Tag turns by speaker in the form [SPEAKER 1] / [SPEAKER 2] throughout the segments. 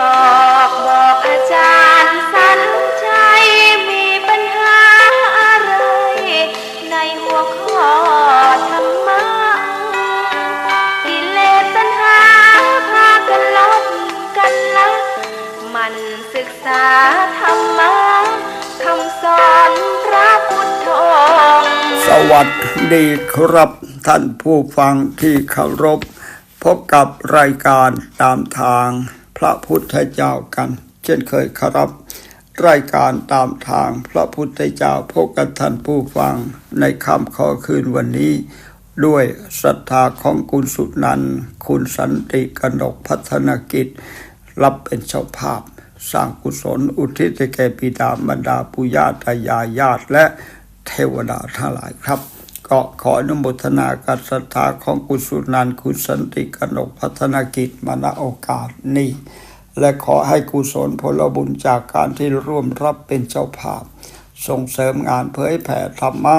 [SPEAKER 1] ออกบอกอาจารย์สันชัยมีปัญหาอะไร ในหัวข้อธรรมะกิเลสตัณหาพากันลบกันละมันศึกษาธรรมะคำสอนพระพุทธองค์
[SPEAKER 2] สวัสดีครับท่านผู้ฟังที่เคารพ พบกับรายการตามทาง พระพุทธเจ้ากัน เช่นเคยครับ รายการตามทางพระพุทธเจ้าพบกับท่านผู้ฟังในค่ำขอคืนวันนี้ ด้วยศรัทธาของคุณสุนันคุณสันติกนกพัฒนกิจ รับเป็นเจ้าภาพ สร้างกุศลอุทิศแก่บิดามารดาปุญาตายายญาติและเทวดาทั้งหลายครับ ก็ขออนุโมทนาการศรัทธาของกุศลนันคุณสันติกนกพัฒนกิจมาณโอกาสนี้ และขอให้กุศลผลบุญจากการที่ร่วมรับเป็นเจ้าภาพ ส่งเสริมงานเผยแผ่ธรรมะ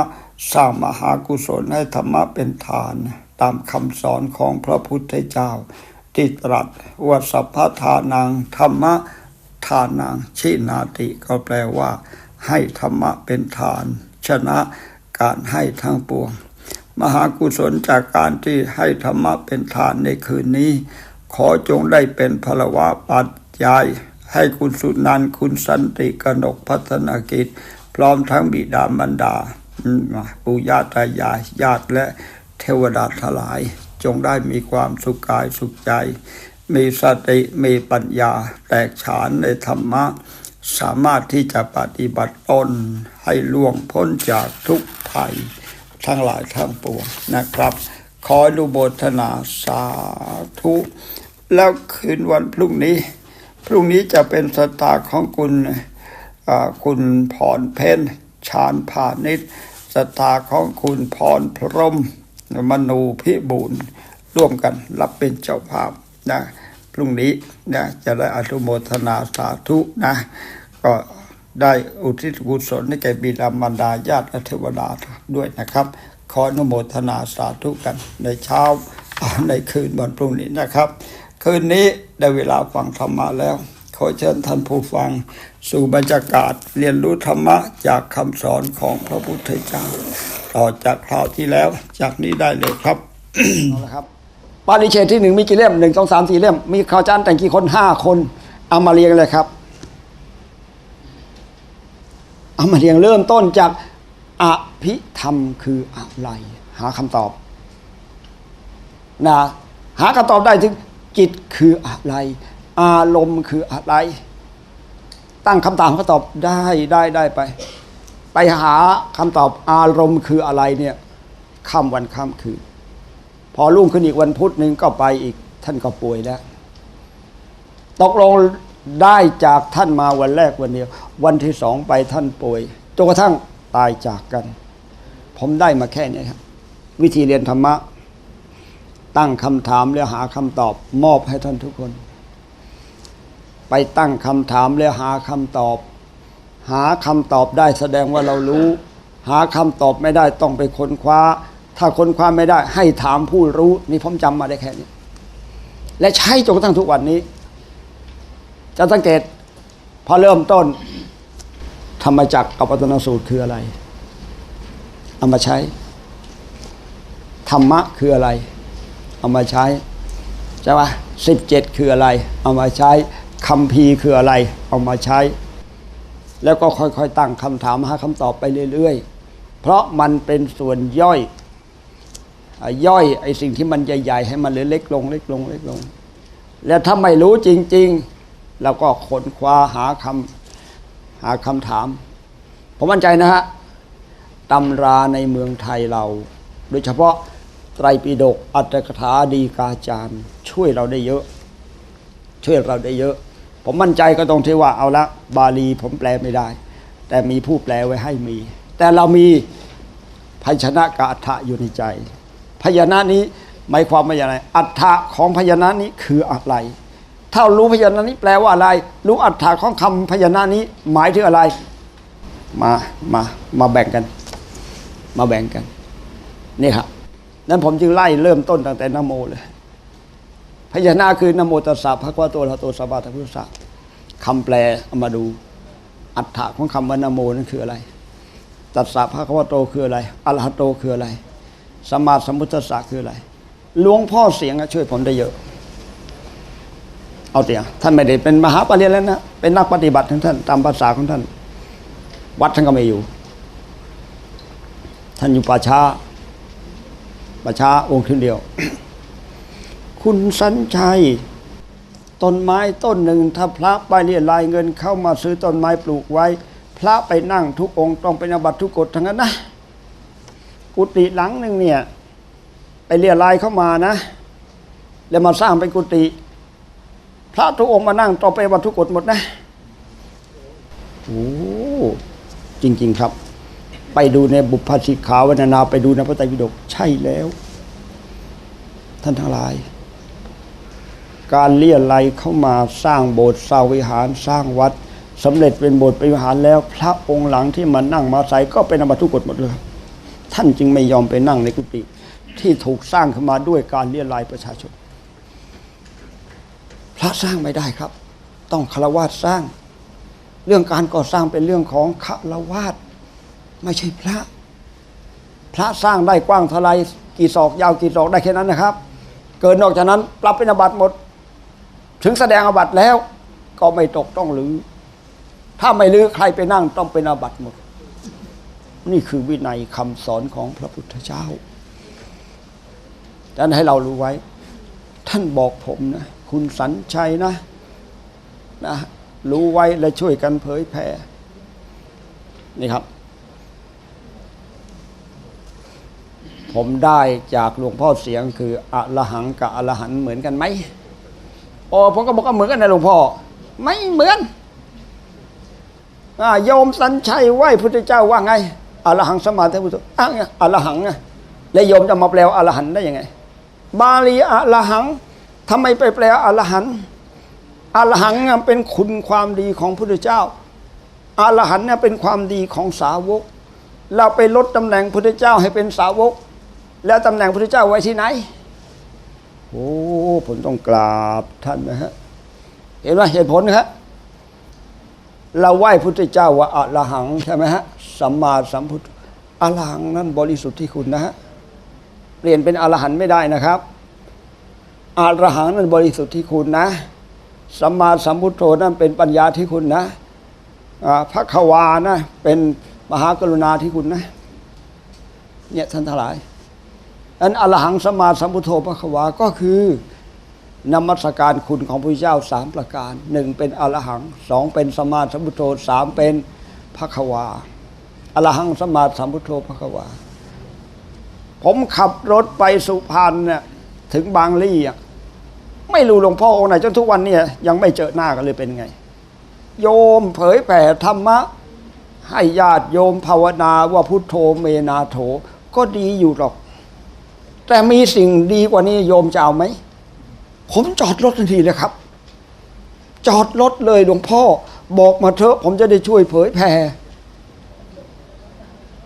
[SPEAKER 2] สร้างมหากุศลให้ธรรมะเป็นฐาน ตามคำสอนของพระพุทธเจ้า ที่ตรัสว่าสัพพทานังธรรมะทานังชินาติก็แปลว่า ให้ธรรมะเป็นฐาน ชนะ การให้ทั้งปวง มหากุศลจากการที่ให้ธรรมะเป็นฐานในคืนนี้ ขอจงได้เป็นพลวะปัจจัยให้คุณสุนันคุณสันติกนกพัฒนากิจ พร้อมทั้งบิดามารดามปู่ย่าตายายญาติและเทวดาทลาย จงได้มีความสุขกายสุขใจ มีสติมีปัญญาแตกฉานในธรรมะ สามารถที่จะปฏิบัติตนให้ล่วงพ้นจากทุกภัยทั้งหลายทั้งปวงนะครับ ขออนุโมทนาสาธุ แล้วคืนวันพรุ่งนี้ พรุ่งนี้จะเป็นสตาของคุณคุณพรเพนชาญพาณิชย์สตาของคุณพรพรมมนูพิบูลร่วมกันรับเป็นเจ้าภาพนะ พรุ่งนี้นะจะได้อนุโมทนาสาธุนะ ก็ได้อุทิศกุศลให้แก่บิดามารดาญาติเทวดาด้วยนะครับ ขออนุโมทนาสาธุกันในเช้าอ่าในคืนวันพรุ่งนี้นะครับ คืนนี้ได้เวลาฟังธรรมะแล้ว ขอเชิญท่านผู้ฟัง สู่บรรยากาศเรียนรู้ธรรมะจากคำสอนของพระพุทธเจ้าต่อจากคราวที่แล้วจากนี้ได้เลยครับ
[SPEAKER 3] เอาละครับ ปาริเชตที่หนึ่งมีกี่เล่มหนึ่งสองสามสี่เล่ม มีข่าวจานแต่งกี่คนห้าคนเอามาเรียงเลยครับเอามาเรียงเริ่มต้นจากอภิธรรมคืออะไร หาคำตอบนะหาคำตอบได้ถึงจิตคืออะไร อารมณ์คืออะไร ตั้งคำถามคำตอบได้ได้ได้ไป ไปหาคำตอบอารมณ์คืออะไรเนี่ยค่ำวันค่ำคืน พอรุ่งขึ้นอีกวันพุธหนึ่งก็ไปอีกท่านก็ป่วยแล้ว ตกลงได้จากท่านมาวันแรกวันเดียว วันที่สองไปท่านป่วยจนกระทั่งตายจากกัน ผมได้มาแค่นี้ครับ วิธีเรียนธรรมะ ตั้งคำถามแล้วหาคำตอบ มอบให้ท่านทุกคน ไปตั้งคำถามแล้วหาคำตอบ หาคำตอบได้แสดงว่าเรารู้ หาคำตอบไม่ได้ต้องไปค้นคว้า ถ้าคนคว้าไม่ได้ ให้ถามผู้รู้นี่ผมจำมาได้แค่นี้ และใช้จนกระทั่งทุกวันนี้ จะสังเกตพอเริ่มต้น ธรรมจักรกับปัตนสูตรคืออะไรเอามาใช้ ธรรมะคืออะไร เอามาใช้ใช่ปะสิบเจ็ดคืออะไร เอามาใช้คัมภีคืออะไร เอามาใช้ แล้วก็ค่อยๆ ตั้งคำถามหาคำตอบไปเรื่อยๆ เพราะมันเป็นส่วนย่อย ย่อยไอ้สิ่งที่มันใหญ่ๆให้มันเหลือเล็กลงเล็กลงเล็กลง แล้วถ้าไม่รู้จริง ๆ เราก็ค้นคว้าหาคำหาคำถาม ผมมั่นใจนะฮะตำราในเมืองไทยเรา โดยเฉพาะไตรปิฎกอัตถกถาดีกาจารย์ ช่วยเราได้เยอะ ช่วยเราได้เยอะ ผมมั่นใจก็ตรงที่ว่าเอาละบาลีผมแปลไม่ได้ แต่มีผู้แปลไว้ให้มี แต่เรามีพยัญชนะกับอัฏฐะอยู่ในใจ พญชนะนี้หมายความว่าอย่างไร อัฏฐะของพญชนะนี้คืออะไร ถ้ารู้พญชนะนี้แปลว่าอะไร รู้อัฏฐะของคำพญชนะนี้หมายถึงอะไร มามามาแบ่งกัน มาแบ่งกัน นี่ครับนั้นผมจึงไล่เริ่มต้นตั้งแต่นโมเลยพญชนะคือนโมตัสสะภะควะโตอะระหะโตสัมมาสัพุทธะคำแปลเอามาดู อัฏฐะของคำว่านโมนั่นคืออะไร ตัสสะภะควะโตคืออะไรอระหะโตคืออะไร สมมาสัมพุทธัสสะคืออะไรหลวงพ่อเสียงช่วยผมได้เยอะ เอาเตียท่านไม่ได้เป็นมหาปรริญญาแล้วนะเป็นนักปฏิบัติของท่านตามภาษาของท่าน วัดท่านก็ไม่อยู่ ท่านอยู่ป่าช้าป่าช้าองค์ขึ้นเดียว คุณสัญชัยต้นไม้ต้นหนึ่ง ถ้าพระไปเรียรายเงินเข้ามาซื้อต้นไม้ปลูกไว้ พระไปนั่งทุกองค์ต้องเป็นอาบัติทุกกฎทั้งนั้นนะ กุฏิหลังหนึ่งเนี่ย ไปเรียรายเข้ามานะ แล้วมาสร้างเป็นกุฏิพระทุกองค์มานั่งต้อไปนอาบัติทุกกฎหมดนะโอ้จริง ๆ ครับ ไปดูในบุพพสิกขาวันนาไปดูในพระไตรปิฎกใช่แล้ว ท่านทั้งหลาย การเลี่ยไรเข้ามาสร้างโบสถ์สร้างวิหารสร้างวัดสำเร็จเป็นโบสถ์เป็นวิหารแล้ว พระองค์หลังที่มานั่งมาใส่ก็เป็นอมทุกกฎหมดเลย ท่านจึงไม่ยอมไปนั่งในกุฏิที่ถูกสร้างขึ้นมาด้วยการเลี่ยไรประชาชน พระสร้างไม่ได้ครับ ต้องคารวาสสร้าง เรื่องการก่อสร้างเป็นเรื่องของคารวาสไม่ใช่พระ พระสร้างได้กว้างเท่าไรกี่ศอกยาวกี่ศอกได้แค่นั้นนะครับ เกินนอกจากนั้นปรับเป็นอบัตหมด ถึงแสดงอบัตแล้ว ก็ไม่ตกต้องหรือ ถ้าไม่ลือใครไปนั่งต้องเป็นอบัตหมด นี่คือวินัยคำสอนของพระพุทธเจ้าดังนั้นให้เรารู้ไว้ ท่านบอกผมนะ คุณสัญชัยนะนะรู้ไว้และช่วยกันเผยแผ่นี่ครับ ผมได้จากหลวงพ่อเสียงคืออะละหังกับอะละหันเหมือนกันไหมโอ้ผมก็บอกว่าเหมือนกันนะหลวงพ่อ ไม่เหมือนอาโยมสัญชัยไหวพุทธเจ้าว่าไง อะละหังสมาธิพุทธอ้างอะละหังไงแล้วโยมจะมาแปลอะละหันได้ยังไง บาลีอะละหังทำไมไปแปลอะละหันอะละหังเป็นคุณความดีของพุทธเจ้าอะละหันเนี่ยเป็นความดีของสาวก เราไปลดตำแหน่งพุทธเจ้าให้เป็นสาวก แล้วตำแหน่งพุทธเจ้าไว้ที่ไหนโอ้ผมต้องกราบท่านนะฮะเห็นไหมเหตุผลนะครับเราไหว้พุทธเจ้าว่าอรหังใช่ไหมฮะ สัมมาสัมพุทธอรหังนั่นบริสุทธิ์ที่คุณนะฮะเปลี่ยนเป็นอรหันต์ไม่ได้นะครับอรหังนั่นบริสุทธิ์ที่คุณนะสัมมาสัมพุทโธนั่นเป็นปัญญาที่คุณนะพระควานะเป็นมหากรุณาที่คุณนะเนี่ยท่านทั้งหลายอันอรหังสมมาสัมพุทโธพระควาก็คือนมัสการคุณของพระเจ้าสามประการหนึ่งเป็นอรหังสองเป็นสมมาสัมพุทโธสามเป็นพระควา อรหังสมมาสัมพุทโธพระควา ผมขับรถไปสุพรรณเนี่ยถึงบางลี่อะไม่รู้หลวงพ่อองค์ไหนจนทุกวันเนี่ยยังไม่เจอหน้ากันเลยเป็นไง โยมเผยแผ่ธรรมะ ให้ญาติโยมภาวนาว่าพุทโธเมนาโถ ก็ดีอยู่หรอก แต่มีสิ่งดีกว่านี้โยมจะเอาไหม ผมจอดรถทันทีเลยครับ จอดรถเลยหลวงพ่อ บอกมาเถอะผมจะได้ช่วยเผยแผ่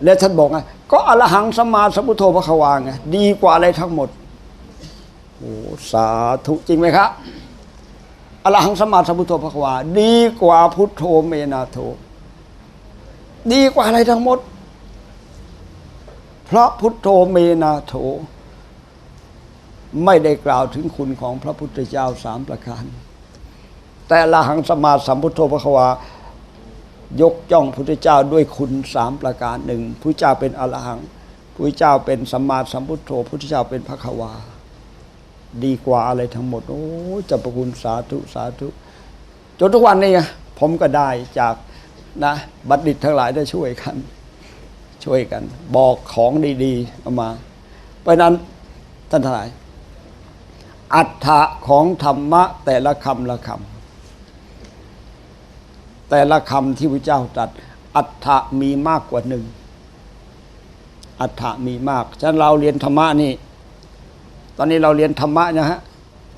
[SPEAKER 3] และท่านบอกไงก็อรหังสมมาสัมพุทโธพระควาไงดีกว่าอะไรทั้งหมดโอ้สาธุจริงไหมครับอรหังสมมาสัมพุทโธพระควา ดีกว่าพุทโธเมนาโถดีกว่าอะไรทั้งหมด เพราะพุทโธเมนาโถไม่ได้กล่าวถึงคุณของพระพุทธเจ้าสามประการ แต่ละหังสมมาสัมพุทโธพระควา ยกย่องพุทธเจ้าด้วยคุณสามประการหนึ่งพระเจ้าเป็นอรหังพระเจ้าเป็นสัมมาสัมพุทโธพุทธเจ้าเป็นพระควา ดีกว่าอะไรทั้งหมด โอ้จะประคุณสาธุสาธุจนทุกวันนี้ผมก็ได้จากนะบัณฑิตทั้งหลายได้ช่วยกัน ช่วยกัน บอกของดีๆเอามา เพราะนั้นท่านทั้งหลายอัฏฐะของธรรมะแต่ละคำละคำ แต่ละคำที่พระเจ้าตรัส อัฏฐมีมากกว่าหนึ่ง อัฏฐมีมาก ฉะนั้นเราเรียนธรรมะนี่ ตอนนี้เราเรียนธรรมะนะฮะ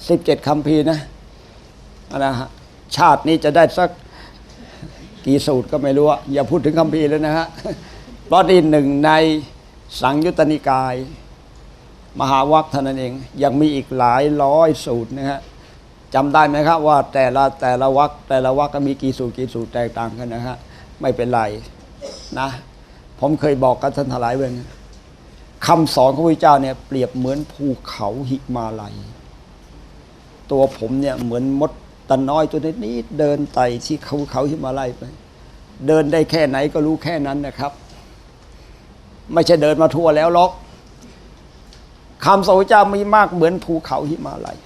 [SPEAKER 3] สิบเจ็ดคำพีนะนะฮะชาตินี้จะได้สักกี่สูตรก็ไม่รู้อะอย่าพูดถึงคำพีเลยนะฮะเพราะนี่หนึ่งในสังยุตตนิกาย มหาวัคเท่านั้นเอง ยังมีอีกหลายร้อยสูตรนะฮะ จำได้ไหมครับว่าแต่ละแต่ละวัคแต่ละวัคก็มีกี่สูตรกี่สูตรแตกต่างกันนะฮะไม่เป็นไรนะ ผมเคยบอกกับท่านทลายเวงคำสอนของพระเจ้าเนี่ยเปรียบเหมือนภูเขาหิมาลัย ตัวผมเนี่ยเหมือนมดตะน้อยตัวนี้เดินไต่ที่เขาเขาหิมาลัยไป เดินได้แค่ไหนก็รู้แค่นั้นนะครับ ไม่ใช่เดินมาทั่วแล้วหรอกคำสอนพระเจ้ามีมากเหมือนภูเขาหิมาลัย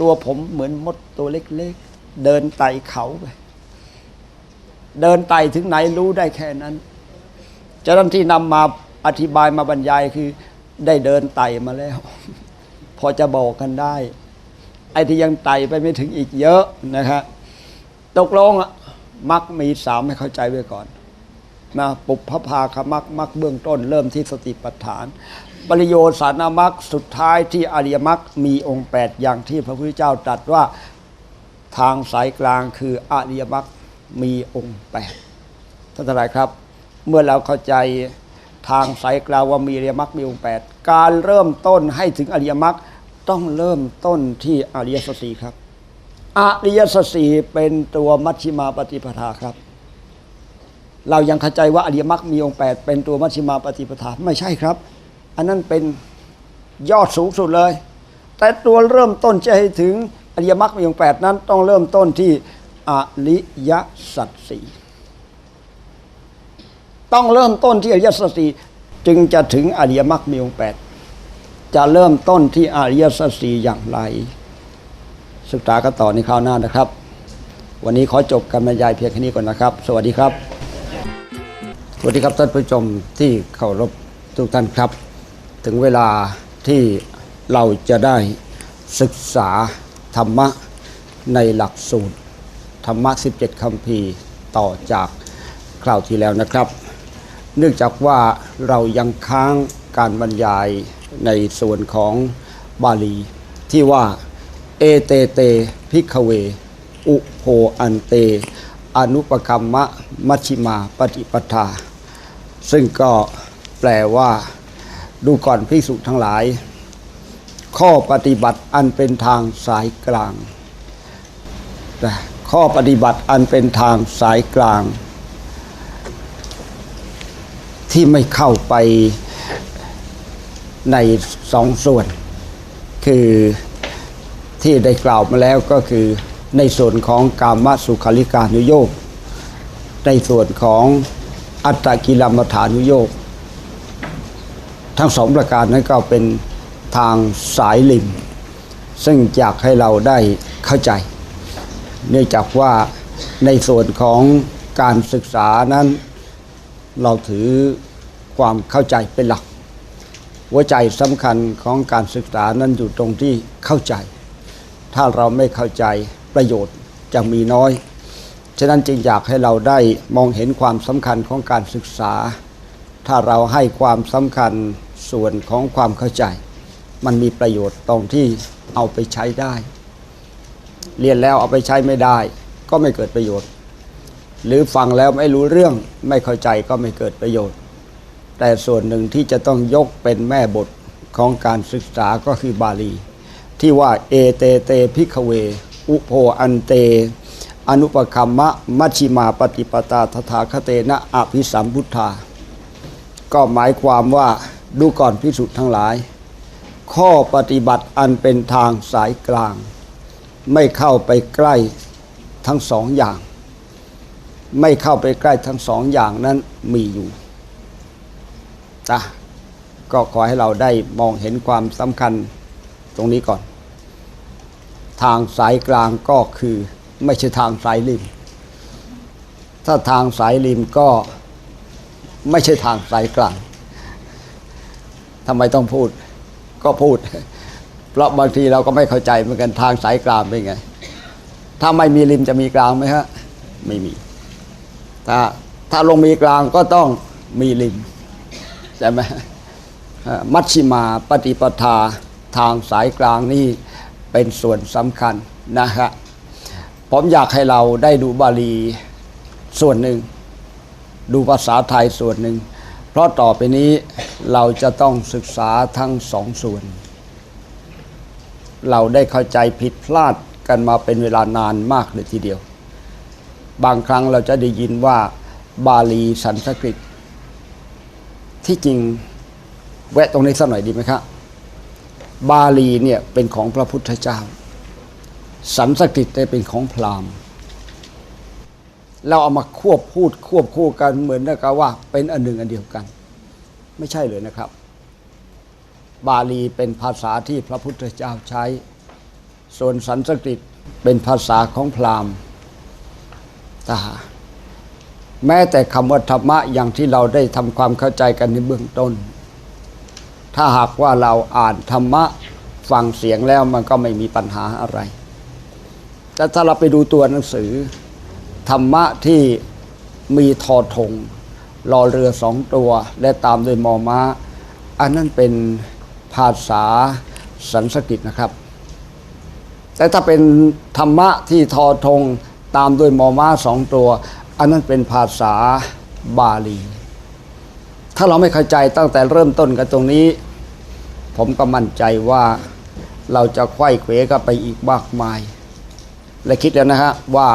[SPEAKER 3] ตัวผมเหมือนมดตัวเล็กๆ เดินไต่เขาไป เดินไต่ถึงไหนรู้ได้แค่นั้นเจ้าหน้าที่นำมาอธิบายมาบรรยายคือได้เดินไต่มาแล้ว พอจะบอกกันได้ ไอ้ที่ยังไต่ไปไม่ถึงอีกเยอะนะครับ ตกลงอะมักมีสามให้เข้าใจไว้ก่อนนะปุพพภาคมักมักเบื้องต้น เริ่มที่สติปัฏฐาน ปริโยสานามักสุดท้ายที่อริยมักมีองค์ 8 อย่างที่พระพุทธเจ้าตรัสว่าทางสายกลางคืออริยมักมีองค์แปดท่านทั้งหลายครับ เมื่อเราเข้าใจทางสายกลางว่ามีอริยมรรคมีองค์แปดการเริ่มต้นให้ถึงอริยมรรคต้องเริ่มต้นที่อริยสัจสีครับอริยสัจสีเป็นตัวมัชฌิมาปฏิปทาครับ เรายังเข้าใจว่าอริยมรรคมีองค์แปดเป็นตัวมัชฌิมาปฏิปทาไม่ใช่ครับ อันนั้นเป็นยอดสูงสุดเลย แต่ตัวเริ่มต้นจะให้ถึงอริยมรรคมีองค์แปดนั้นต้องเริ่มต้นที่อริยสัจสีต้องเริ่มต้นที่อริยสัจสีจึงจะถึงอริยมรรคมีองค์แปดจะเริ่มต้นที่อริยสัจสีอย่างไร ศึกษากันต่อในคราวหน้านะครับ วันนี้ขอจบการบรรยายเพียงแค่นี้ก่อนนะครับ สวัสดีครับ สวัสดีครับท่านผู้ชมที่เคารพทุกท่านครับ ถึงเวลาที่เราจะได้ศึกษาธรรมะในหลักสูตร ธรรมะ 17คำพีร์ต่อจากคราวที่แล้วนะครับ เนื่องจากว่าเรายังค้างการบรรยายในส่วนของบาลี ที่ว่า เอเตเตพิกเว อุโภอันเต อนุปกรรมะมัชชิมาปฏิปทา ซึ่งก็แปลว่า ดูก่อนภิกษุทั้งหลาย ข้อปฏิบัติอันเป็นทางสายกลางข้อปฏิบัติอันเป็นทางสายกลาง ที่ไม่เข้าไปในสองส่วน คือที่ได้กล่าวมาแล้วก็คือในส่วนของกามสุขาริการนุโยกในส่วนของอัตตกิลมัฐานุโยก ทั้งสองประการนั้นก็เป็นทางสายลิม ซึ่งอยากให้เราได้เข้าใจ เนื่องจากว่าในส่วนของการศึกษานั้น เราถือความเข้าใจเป็นหลัก หัวใจสำคัญของการศึกษานั้นอยู่ตรงที่เข้าใจ ถ้าเราไม่เข้าใจประโยชน์จะมีน้อย ฉะนั้นจึงอยากให้เราได้มองเห็นความสำคัญของการศึกษา ถ้าเราให้ความสำคัญ ส่วนของความเข้าใจ มันมีประโยชน์ตรงที่เอาไปใช้ได้ เรียนแล้วเอาไปใช้ไม่ได้ ก็ไม่เกิดประโยชน์ หรือฟังแล้วไม่รู้เรื่องไม่เข้าใจก็ไม่เกิดประโยชน์ แต่ส่วนหนึ่งที่จะต้องยกเป็นแม่บทของการศึกษาก็คือบาลี ที่ว่าเอเตเตพิกเว อุโพอันเต อนุปคัมมะมัชิมาปฏิปตาทถาคเตนะอภิสัมพุทธาก็หมายความว่า ดูก่อนพิสุทธ์ทั้งหลาย ข้อปฏิบัติอันเป็นทางสายกลาง ไม่เข้าไปใกล้ทั้งสองอย่าง ไม่เข้าไปใกล้ทั้งสองอย่างนั้นมีอยู่นะก็ขอให้เราได้มองเห็นความสำคัญตรงนี้ก่อน ทางสายกลางก็คือไม่ใช่ทางสายริม ถ้าทางสายริมก็ไม่ใช่ทางสายกลาง ทำไมต้องพูดก็พูด เพราะบางทีเราก็ไม่เข้าใจเหมือนกันทางสายกลางเป็นไง ถ้าไม่มีริมจะมีกลางไหมฮะ ไม่มี ถ้าถ้าลงมีกลางก็ต้องมีริมใช่ไหมมัชชิมาปฏิปทาทางสายกลางนี่เป็นส่วนสำคัญนะฮะผมอยากให้เราได้ดูบาลีส่วนหนึ่ง ดูภาษาไทยส่วนหนึ่ง เพราะต่อไปนี้เราจะต้องศึกษาทั้งสองส่วน เราได้เข้าใจผิดพลาดกันมาเป็นเวลานานมากเลยทีเดียว บางครั้งเราจะได้ยินว่าบาลีสันสกฤต ที่จริงแวะตรงนี้สักหน่อยดีไหมครับบาลีเนี่ยเป็นของพระพุทธเจ้า สันสกฤตเนี่ยเป็นของพราหมณ์ เราเอามาควบพูดควบคู่กันเหมือนกับว่าเป็นอันหนึ่งอันเดียวกัน ไม่ใช่เลยนะครับ บาลีเป็นภาษาที่พระพุทธเจ้าใช้ ส่วนสันสกฤตเป็นภาษาของพราหมณ์ตาแม้แต่คำว่าธรรมะอย่างที่เราได้ทำความเข้าใจกันในเบื้องต้น ถ้าหากว่าเราอ่านธรรมะฟังเสียงแล้วมันก็ไม่มีปัญหาอะไร แต่ถ้าเราไปดูตัวหนังสือ ธรรมะที่มีทอทงรอเรือสองตัว และตามด้วยมอม้า อันนั้นเป็นภาษาสันสกฤตนะครับ แต่ถ้าเป็นธรรมะที่ทอทงตามด้วยมอม้าสองตัว อันนั้นเป็นภาษาบาลี ถ้าเราไม่เข้าใจตั้งแต่เริ่มต้นกันตรงนี้ ผมก็มั่นใจว่าเราจะไขว้เขวกันไปอีกมากมาย และคิดแล้วนะฮะว่า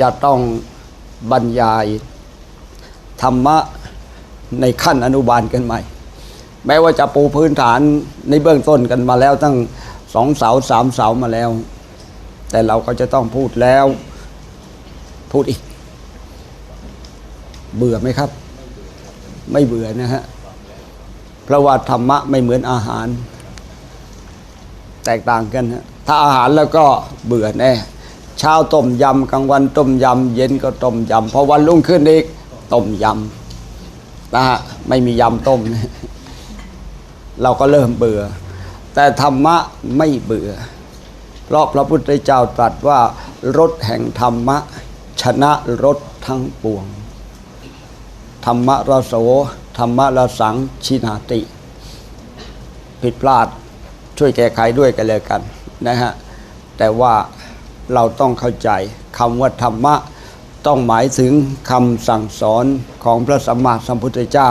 [SPEAKER 3] จะต้องบรรยายธรรมะในขั้นอนุบาลกันใหม่ แม้ว่าจะปูพื้นฐานในเบื้องต้นกันมาแล้วตั้งสองเสาสามเสามาแล้ว แต่เราก็จะต้องพูดแล้วพูดอีก เบื่อไหมครับ ไม่เบื่อนะฮะเพราะว่าธรรมะไม่เหมือนอาหาร แตกต่างกันฮะถ้าอาหารแล้วก็เบื่อแน่ เช้าต้มยำกลางวันต้มยำเย็นก็ต้มยำพอวันรุ่งขึ้นอีกต้มยำนะฮะไม่มียำต้ม เราก็เริ่มเบื่อ แต่ธรรมะไม่เบื่อ เพราะพระพุทธเจ้าตรัสว่ารถแห่งธรรมะ ชนะรถทั้งปวง ธรรมะระโสธรรมะระสังชินาติ ผิดพลาดช่วยแก้ไขด้วยกันเลยกันนะฮะแต่ว่า เราต้องเข้าใจคำว่าธรรมะ ต้องหมายถึงคำสั่งสอนของพระสัมมาสัมพุทธเจ้า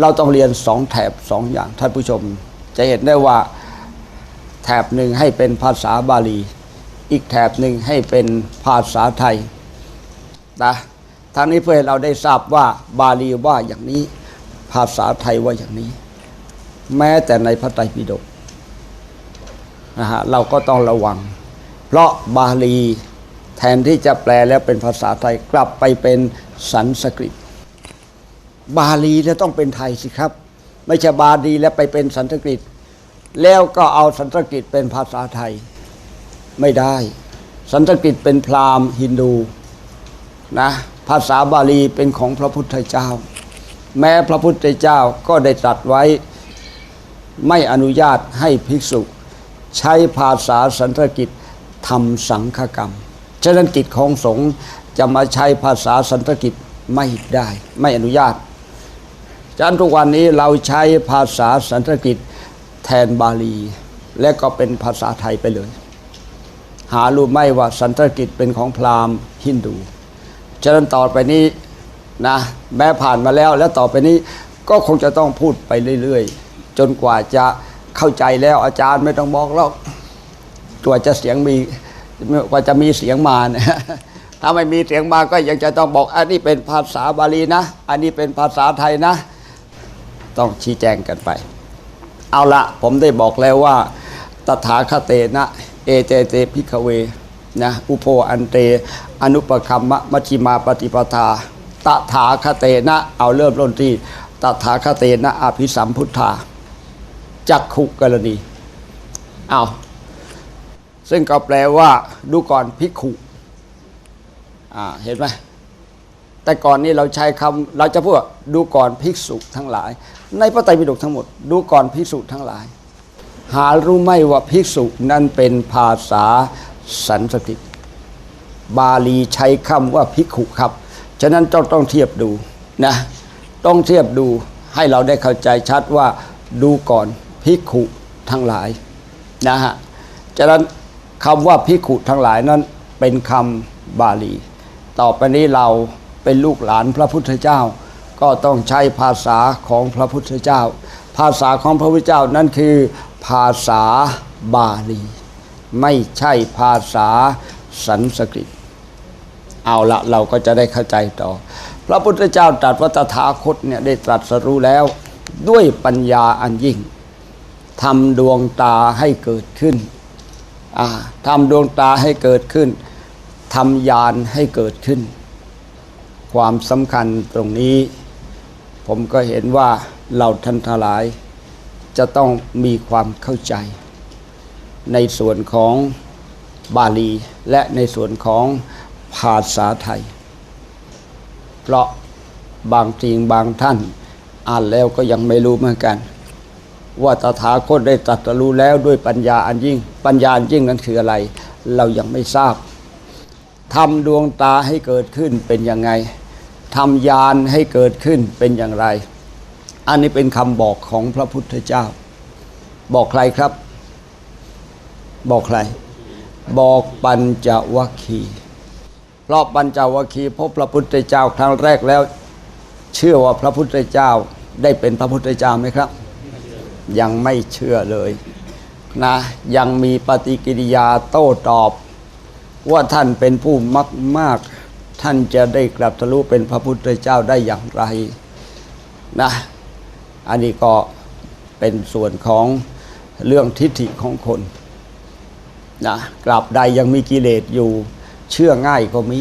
[SPEAKER 3] เราต้องเรียนสองแถบสองอย่างท่านผู้ชม จะเห็นได้ว่าแถบหนึ่งให้เป็นภาษาบาลี อีกแถบหนึ่งให้เป็นภาษาไทยนะทางนี้เพื่อให้เราได้ทราบว่าบาลีว่าอย่างนี้ ภาษาไทยว่าอย่างนี้ แม้แต่ในพระไตรปิฎกนะฮะเราก็ต้องระวัง เพราะบาลีแทนที่จะแปลแล้วเป็นภาษาไทยกลับไปเป็นสันสกฤต บาลีแล้วต้องเป็นไทยสิครับ ไม่ใช่บาลีแล้วไปเป็นสันสกฤต แล้วก็เอาสันสกฤตเป็นภาษาไทยไม่ได้ สันสกฤตเป็นพราหมณ์ฮินดูนะภาษาบาลีเป็นของพระพุทธเจ้า แม้พระพุทธเจ้าก็ได้ตรัสไว้ไม่อนุญาตให้ภิกษุ ใช้ภาษาสันสกฤต ทำสังฆกรรม ฉะนั้นกิจของสงฆ์จะมาใช้ภาษาสันสกฤตไม่ได้ไม่อนุญาตฉะนั้นทุกวันนี้เราใช้ภาษาสันสกฤตแทนบาลี และก็เป็นภาษาไทยไปเลย หารู้ไหมว่าสันสกฤตเป็นของพราหมณ์ฮินดู ฉะนั้นต่อไปนี้นะแม้ผ่านมาแล้วแล้วต่อไปนี้ก็คงจะต้องพูดไปเรื่อย ๆ จนกว่าจะเข้าใจแล้วอาจารย์ไม่ต้องบอกแล้วก ว่าจะเสียงมีกว่าจะมีเสียงมาเนี่ยถ้าไม่มีเสียงมาก็ยังจะต้องบอกอันนี้เป็นภาษาบาลีนะ อันนี้เป็นภาษาไทยนะ ต้องชี้แจงกันไป เอาละผมได้บอกแล้วว่า ตถาคเตนะ เอเตเตพิกเวนะอุโพอันเต อนุปคัมมะมชิมาปฏิปทา ตถาคเตนะ เอาเริ่มต้นที่ตถาคเตนะอภิสัมพุทธาจักขุกรณีเอา ซึ่งก็แปลว่า ดูก่อนภิกขุเห็นไหมแต่ก่อนนี้เราใช้คำเราจะพูดว่าดูก่อนภิกษุทั้งหลาย ในพระไตรปิฎกทั้งหมด ดูก่อนภิกษุทั้งหลาย หารู้ไหมว่าภิกษุนั้นเป็นภาษาสันสกฤตบาลีใช้คำว่าภิกขุครับ ฉะนั้นต้องต้องเทียบดูนะต้องเทียบดูให้เราได้เข้าใจชัดว่าดูก่อนภิกขุทั้งหลายนะฮะฉะนั้น คำว่าภิขุทั้งหลายนั้นเป็นคำบาลี ต่อไปนี้เราเป็นลูกหลานพระพุทธเจ้า ก็ต้องใช้ภาษาของพระพุทธเจ้า ภาษาของพระพุทธเจ้านั่นคือ ภาษาบาลี ไม่ใช่ภาษาสันสกฤต เอาละเราก็จะได้เข้าใจต่อ พระพุทธเจ้าตรัสว่าตถาคตเนี่ยได้ตรัสรู้แล้ว ด้วยปัญญาอันยิ่งทำดวงตาให้เกิดขึ้น ทำดวงตาให้เกิดขึ้นทำญาณให้เกิดขึ้น ความสำคัญตรงนี้ ผมก็เห็นว่าเราท่านทั้งหลาย จะต้องมีความเข้าใจ ในส่วนของบาลีและในส่วนของภาษาไทย เพราะบางจริงบางท่านอ่านแล้วก็ยังไม่รู้เหมือนกัน ว่าตถาคตได้ตรัสรู้แล้วด้วยปัญญาอันยิ่ง ปัญญาอันยิ่งนั้นคืออะไร เรายังไม่ทราบทำดวงตาให้เกิดขึ้นเป็นยังไงทำญาณให้เกิดขึ้นเป็นอย่างไร อันนี้เป็นคำบอกของพระพุทธเจ้า บอกใครครับ บอกใคร บอกปัญจวัคคีย์เพราะปัญจวัคคีย์พบพระพุทธเจ้าครั้งแรกแล้ว เชื่อว่าพระพุทธเจ้าได้เป็นพระพุทธเจ้าไหมครับ ยังไม่เชื่อเลย นะยังมีปฏิกิริยาโต้ตอบ ว่าท่านเป็นผู้มักมาก ท่านจะได้กลับทะลุเป็นพระพุทธเจ้าได้อย่างไรนะอันนี้ก็เป็นส่วนของเรื่องทิฏฐิของคนนะกลับใดยังมีกิเลสอยู่ เชื่อง่ายก็มี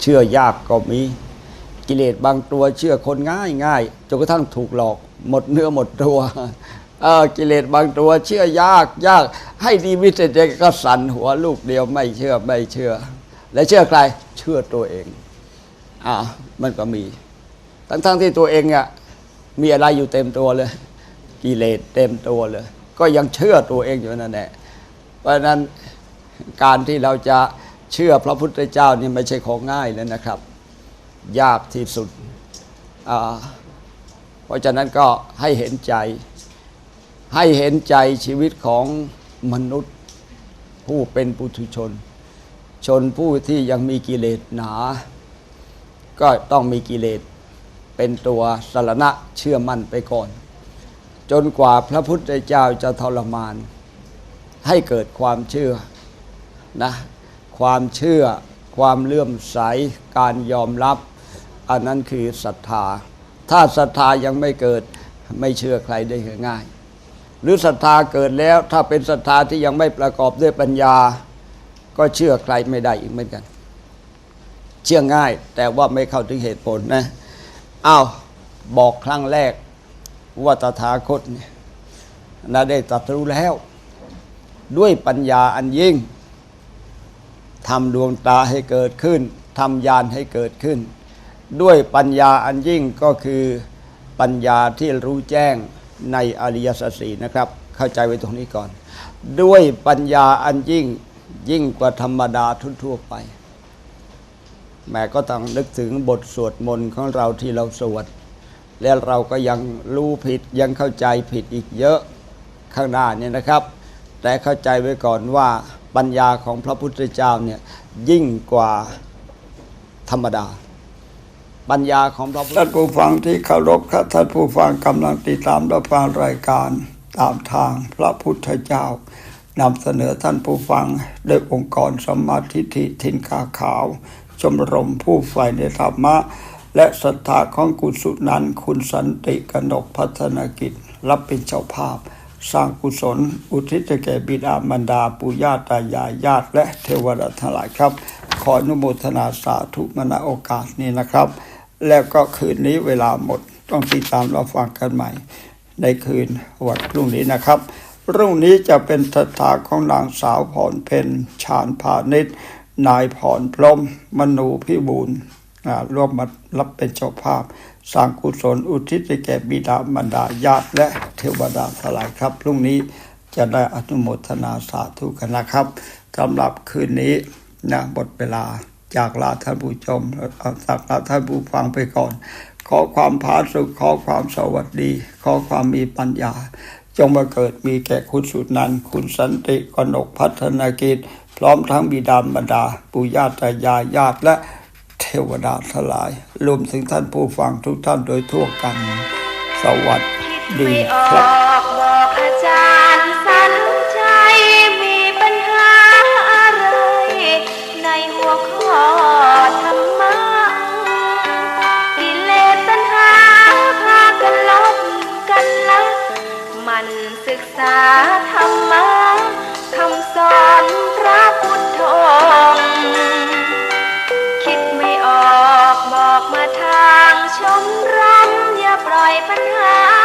[SPEAKER 3] เชื่อยากก็มี กิเลสบางตัวเชื่อคนง่ายง่ายจนกระทั่งถูกหลอก หมดเนื้อหมดตัว กิเลสบางตัวเชื่อยากยาก ให้ดีวิเศษเด็กก็สั่นหัวลูกเดียวไม่เชื่อไม่เชื่อ และเชื่อใครเชื่อตัวเองอ่ามันก็มี ทั้งทั้งๆที่ตัวเองอะมีอะไรอยู่เต็มตัวเลย กิเลสเต็มตัวเลย ก็ยังเชื่อตัวเองอยู่นั่นแหละเพราะฉะนั้นการที่เราจะเชื่อพระพุทธเจ้านี่ไม่ใช่ของง่ายเลยนะครับ ยากที่สุดอ่าเพราะฉะนั้นก็ให้เห็นใจ ให้เห็นใจชีวิตของมนุษย์ ผู้เป็นปุถุชน ชนผู้ที่ยังมีกิเลสหนา ก็ต้องมีกิเลสเป็นตัวสารณะเชื่อมั่นไปก่อน จนกว่าพระพุทธเจ้าจะทรมาน ให้เกิดความเชื่อนะความเชื่อความเลื่อมใสการยอมรับ อันนั้นคือศรัทธา ถ้าศรัทธายังไม่เกิดไม่เชื่อใครได้ง่าย หรือศรัทธาเกิดแล้ว ถ้าเป็นศรัทธาที่ยังไม่ประกอบด้วยปัญญา ก็เชื่อใครไม่ได้อีกเหมือนกัน เชื่อง่าย แต่ว่าไม่เข้าถึงเหตุผลนะอ้าวบอกครั้งแรกว่าตถาคตเนี่ยนะได้ตรัสรู้แล้ว ด้วยปัญญาอันยิ่งทำดวงตาให้เกิดขึ้นทำญาณให้เกิดขึ้น ด้วยปัญญาอันยิ่งก็คือปัญญาที่รู้แจ้ง ในอริยสัจสีนะครับ เข้าใจไว้ตรงนี้ก่อน ด้วยปัญญาอันยิ่งยิ่งกว่าธรรมดาทั่วๆไป แม่ก็ต้องนึกถึงบทสวดมนต์ของเราที่เราสวด แล้วเราก็ยังรู้ผิดยังเข้าใจผิดอีกเยอะข้างหน้าเนี่ยนะครับ แต่เข้าใจไว้ก่อนว่าปัญญาของพระพุทธเจ้าเนี่ยยิ่งกว่าธรรมดา ปัญญาของพระพุทธ
[SPEAKER 2] ท่านผู้ฟังที่เคารพครับท่านผู้ฟังกำลังติดตามรับฟังรายการตามทางพระพุทธเจ้านำเสนอท่านผู้ฟังโดยองค์กรสมมาธิฐิทินกาขาว ชมรมผู้ใฝ่ในธรรมะ และศรัทธาของกุศลนันคุณสันติกนกพัฒนกิจ รับเป็นเจ้าภาพ สร้างกุศล อุทิศแก่บิดามารดาปู่ย่าตายายญาติและเทวดาทั้งหลายครับ ขออนุโมทนาสาธุมณโอกาสนี้นะครับ แล้วก็คืนนี้เวลาหมดต้องติดตามเราฟังกันใหม่ ในคืนวันพรุ่งนี้นะครับรุ่งนี้จะเป็นศรัทธาของนางสาวพรเพนชาญพาณิชย์นายพรพรมมนูพิบูลร่วมมารับเป็นเจ้าภาพ สร้างกุศลอุทิศแก่บิดามารดาญาติและเทวดาทลายครับพรุ่งนี้จะได้อนุโมทนาสาธุกันนะครับสำหรับคืนนี้นะหมดเวลา จากลาท่านผู้ชมเอาจากลาท่านผู้ฟังไปก่อน ขอความผาสุกขอความสวัสดี ขอความมีปัญญา จงมาเกิดมีแก่คุณสุดนันคุณสันติกนกพัฒนากิจ พร้อมทั้งบิดามารดาปู่ย่าตายายญาติและเทวดาทลายรวมถึงท่านผู้ฟังทุกท่านโดยทั่วกัน สวัสดี
[SPEAKER 1] ครับ ษาธรรมะ
[SPEAKER 2] คำสอนพระพุทธ
[SPEAKER 1] องค์คิดไม่ออกบอกมาทางชมรมอย่าปล่อยปัญหา